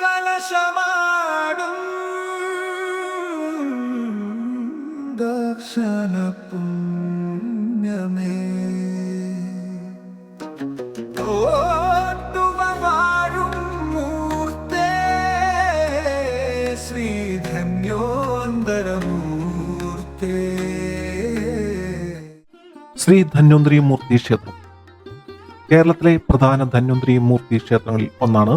കലശമാടും ശ്രീ ധന്വന്തരി മൂർത്തി ക്ഷേത്രം കേരളത്തിലെ പ്രധാന ധന്വന്തരി മൂർത്തി ക്ഷേത്രങ്ങളിൽ ഒന്നാണ്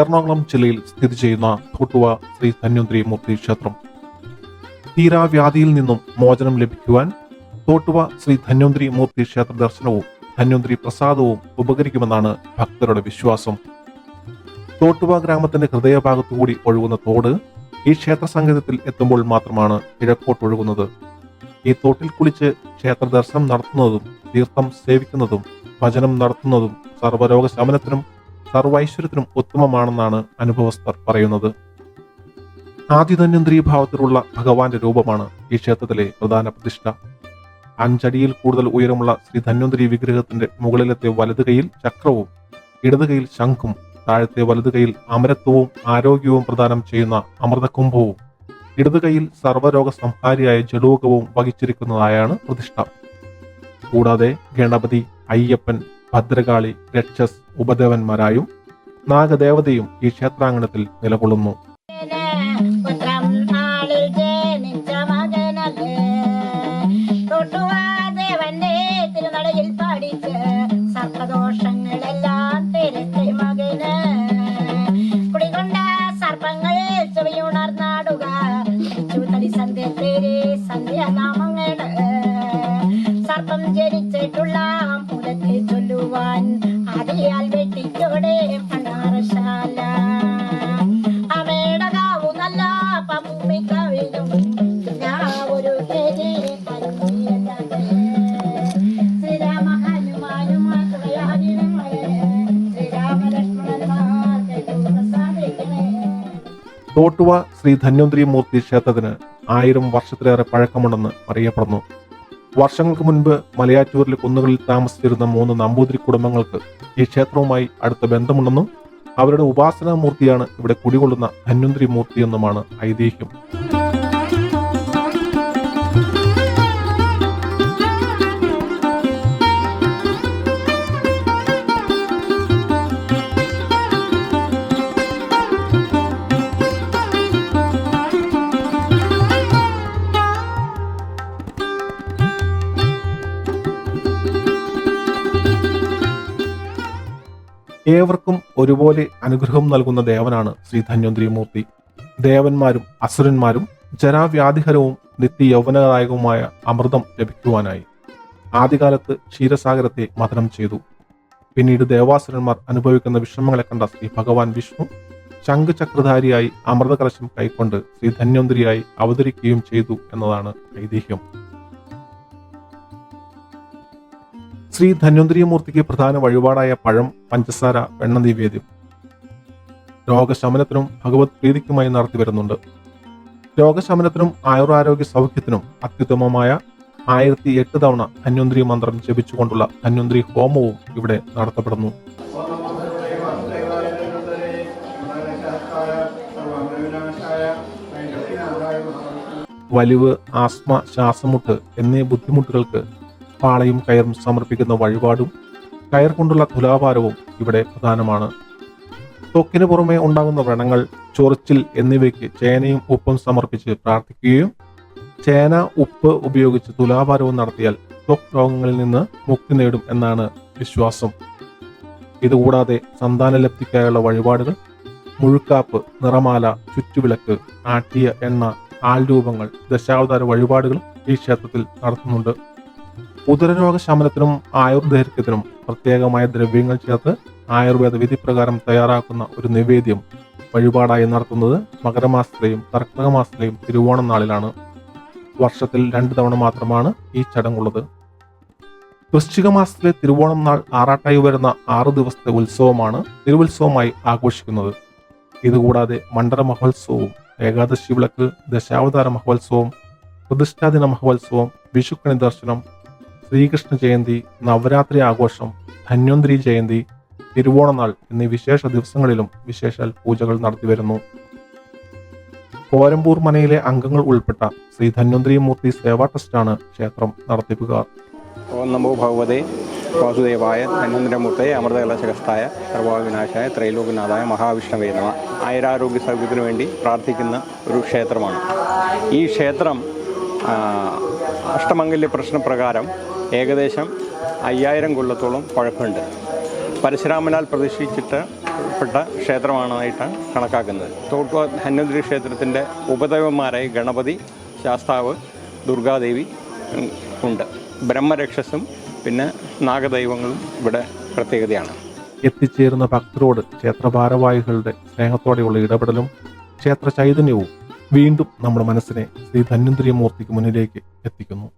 എറണാകുളം ജില്ലയിൽ സ്ഥിതി ചെയ്യുന്ന തൊട്ടുവ ശ്രീ ധന്വന്തരി മൂർത്തി ക്ഷേത്രം. തീരാവ്യാധിയിൽ നിന്നും മോചനം ലഭിക്കുവാൻ തോട്ടുവ ശ്രീ ധന്വന്തരി മൂർത്തി ക്ഷേത്ര ദർശനവും ധന്വന്തരി പ്രസാദവും ഉപകരിക്കുമെന്നാണ് ഭക്തരുടെ വിശ്വാസം. തോട്ടുവ ഗ്രാമത്തിന്റെ ഹൃദയഭാഗത്തുകൂടി ഒഴുകുന്ന തോട് ഈ ക്ഷേത്ര സംഗീതത്തിൽ എത്തുമ്പോൾ മാത്രമാണ് കിഴക്കോട്ട് ഒഴുകുന്നത്. ഈ തോട്ടിൽ കുളിച്ച് ക്ഷേത്ര ദർശനം നടത്തുന്നതും തീർത്ഥം സേവിക്കുന്നതും ഭജനം നടത്തുന്നതും സർവരോഗ ശമനത്തിനും സർവൈശ്വര്യത്തിനും ഉത്തമമാണെന്നാണ് അനുഭവസ്ഥർ പറയുന്നത്. ആദിതന്യന്ത്രീ ഭാവത്തിലുള്ള ഭഗവാന്റെ രൂപമാണ് ഈ ക്ഷേത്രത്തിലെ പ്രധാന പ്രതിഷ്ഠ. അഞ്ചടിയിൽ കൂടുതൽ ഉയരമുള്ള ശ്രീ ധന്വന്തരി വിഗ്രഹത്തിന്റെ മുകളിലത്തെ വലത് കൈയിൽ ചക്രവും ഇടത് കൈയിൽ ശംഖും താഴത്തെ വലത് കൈയിൽ അമരത്വവും ആരോഗ്യവും പ്രദാനം ചെയ്യുന്ന അമൃതകുംഭവും ഇടത് കൈയിൽ സർവരോഗ സംഹാരിയായ ജഡൂകവും വഹിച്ചിരിക്കുന്നതായാണ് പ്രതിഷ്ഠ. കൂടാതെ ഗണപതി അയ്യപ്പൻ ഭദ്രകാളി രക്ഷസ് ഉപദേവന്മാരായും നാഗദേവതയും ഈ ക്ഷേത്രാങ്കണത്തിൽ നിലകൊള്ളുന്നു. തോട്ടുവ ശ്രീ ധന്വന്തരി മൂർത്തി ക്ഷേത്രത്തിന് ആയിരം വർഷത്തിലേറെ പഴക്കമുണ്ടെന്ന് അറിയപ്പെടുന്നു. വർഷങ്ങൾക്ക് മുൻപ് മലയാറ്റൂരിലെ കുന്നുകളിൽ താമസിച്ചിരുന്ന മൂന്ന് നമ്പൂതിരി കുടുംബങ്ങൾക്ക് ഈ ക്ഷേത്രവുമായി അടുത്ത ബന്ധമുണ്ടെന്നും അവരുടെ ഉപാസനാമൂർത്തിയാണ് ഇവിടെ കുടികൊള്ളുന്ന ധന്വന്തിരി മൂർത്തിയെന്നുമാണ് ഐതിഹ്യം. ഏവർക്കും ഒരുപോലെ അനുഗ്രഹം നൽകുന്ന ദേവനാണ് ശ്രീ ധന്വന്തിരിമൂർത്തി ദേവന്മാരും അസുരന്മാരും ജരാവ്യാധിഹരവും നിത്യ യൗവനദായകവുമായ അമൃതം ലഭിക്കുവാനായി ആദ്യകാലത്ത് ക്ഷീരസാഗരത്തെ മതനം ചെയ്തു. പിന്നീട് ദേവാസുരന്മാർ അനുഭവിക്കുന്ന വിഷമങ്ങളെ കണ്ട ശ്രീ ഭഗവാൻ വിഷ്ണു ശംഖചക്രധാരിയായി അമൃതകലശം കൈക്കൊണ്ട് ശ്രീ ധന്വന്തിരിയായി അവതരിക്കുകയും ചെയ്തു എന്നതാണ് ഐതിഹ്യം. ശ്രീ ധന്വന്തരിമൂർത്തിക്ക് പ്രധാന വഴിപാടായ പഴം പഞ്ചസാര വെണ്ണ നിവേദ്യം. രോഗശമനത്തിനും ഭഗവത് പ്രീതിക്കുമായി നടത്തി വരുന്നുണ്ട്. രോഗശമനത്തിനും ആയുരാരോഗ്യ സൗഖ്യത്തിനും അത്യുത്തമമായ ആയിരത്തി എട്ട് തവണ ധന്വന്തരി മന്ത്രം ജപിച്ചുകൊണ്ടുള്ള ധന്വന്തരി ഹോമവും ഇവിടെ നടത്തപ്പെടുന്നു. വലിവ് ആസ്മ ശ്വാസമുട്ട് എന്നീ ബുദ്ധിമുട്ടുകൾക്ക് പാളയും കയറും സമർപ്പിക്കുന്ന വഴിപാടും കയർ കൊണ്ടുള്ള തുലാഭാരവും ഇവിടെ പ്രധാനമാണ്. തൊക്കിന് പുറമെ ഉണ്ടാകുന്ന വ്രണങ്ങൾ ചൊറിച്ചിൽ എന്നിവയ്ക്ക് ചേനയും ഉപ്പും സമർപ്പിച്ച് പ്രാർത്ഥിക്കുകയും ചേന ഉപ്പ് ഉപയോഗിച്ച് തുലാഭാരവും നടത്തിയാൽ ത്വക് രോഗങ്ങളിൽ നിന്ന് മുക്തി നേടും എന്നാണ് വിശ്വാസം. ഇതുകൂടാതെ സന്താനലബ്ധിക്കായുള്ള വഴിപാടുകൾ മുഴുക്കാപ്പ് നിറമാല ചുറ്റുവിളക്ക് ആട്ടിയ എണ്ണ ആൾരൂപങ്ങൾ ദശാവതാര വഴിപാടുകളും ഈ ക്ഷേത്രത്തിൽ നടത്തുന്നുണ്ട്. ഉദരരോഗ ശമനത്തിനും ആയുർദൈർഘ്യത്തിനും പ്രത്യേകമായ ദ്രവ്യങ്ങൾ ചേർത്ത് ആയുർവേദ വിധി പ്രകാരം തയ്യാറാക്കുന്ന ഒരു നിവേദ്യം വഴിപാടായി നടത്തുന്നത് മകരമാസത്തിലെയും കർക്കിടക മാസത്തിലെയും തിരുവോണം നാളിലാണ്. വർഷത്തിൽ രണ്ട് തവണ മാത്രമാണ് ഈ ചടങ്ങുള്ളത്. വൃശ്ചിക മാസത്തിലെ തിരുവോണം നാൾ ആറാട്ടായി വരുന്ന ആറു ദിവസത്തെ ഉത്സവമാണ് തിരുവുത്സവമായി ആഘോഷിക്കുന്നത്. ഇതുകൂടാതെ മണ്ഡല മഹോത്സവവും ഏകാദശി വിളക്ക് ദശാവതാര മഹോത്സവം പ്രതിഷ്ഠാദിന മഹോത്സവം വിഷുക്കണി ദർശനം ശ്രീകൃഷ്ണ ജയന്തി നവരാത്രി ആഘോഷം ധന്വന്തരി ജയന്തി തിരുവോണനാൾ എന്നീ വിശേഷ ദിവസങ്ങളിലും വിശേഷാൽ പൂജകൾ നടത്തിവരുന്നു കോരമ്പൂർ മനയിലെ അംഗങ്ങൾ ഉൾപ്പെട്ട ശ്രീ ധന്വന്തരി മൂർത്തി സേവാ ട്രസ്റ്റാണ് ക്ഷേത്രം നടത്തിപ്പുകാർ. ഓം നമോ ഭഗവതേ വാസുദേവായ ധന്വന്തരമൂർത്തയെ അമൃതകലശകസ്ഥായ സർവവിനാശായ ത്രൈലോകനാഥായ മഹാവിഷ്ണവേ നമ. ആയുരാരോഗ്യ സൗഖ്യത്തിനു വേണ്ടി പ്രാർത്ഥിക്കുന്ന ഒരു ക്ഷേത്രമാണ്. ഈ ക്ഷേത്രം അഷ്ടമംഗല്യ പ്രശ്നപ്രകാരം ഏകദേശം അയ്യായിരം കൊല്ലത്തോളം പഴക്കമുണ്ട്. പരശുരാമനാൽ പ്രതിഷ്ഠിച്ചിട്ട് പെട്ട ക്ഷേത്രമാണായിട്ടാണ് കണക്കാക്കുന്നത്. തോട്ടുവ ധന്വന്തരി ക്ഷേത്രത്തിന്റെ ഉപദേവന്മാരായി ഗണപതി ശാസ്താവ് ദുർഗാദേവി ഉണ്ട്. ബ്രഹ്മരക്ഷസും പിന്നെ നാഗദൈവങ്ങളും ഇവിടെ പ്രത്യേകതയാണ്. എത്തിച്ചേരുന്ന ഭക്തരോട് ക്ഷേത്ര ഭാരവാഹികളുടെ സ്നേഹത്തോടെയുള്ള ഇടപെടലും ക്ഷേത്ര ചൈതന്യവും വീണ്ടും നമ്മുടെ മനസ്സിനെ ശ്രീ ധന്വന്തരി മൂർത്തിക്ക് മുന്നിലേക്ക് എത്തിക്കുന്നു.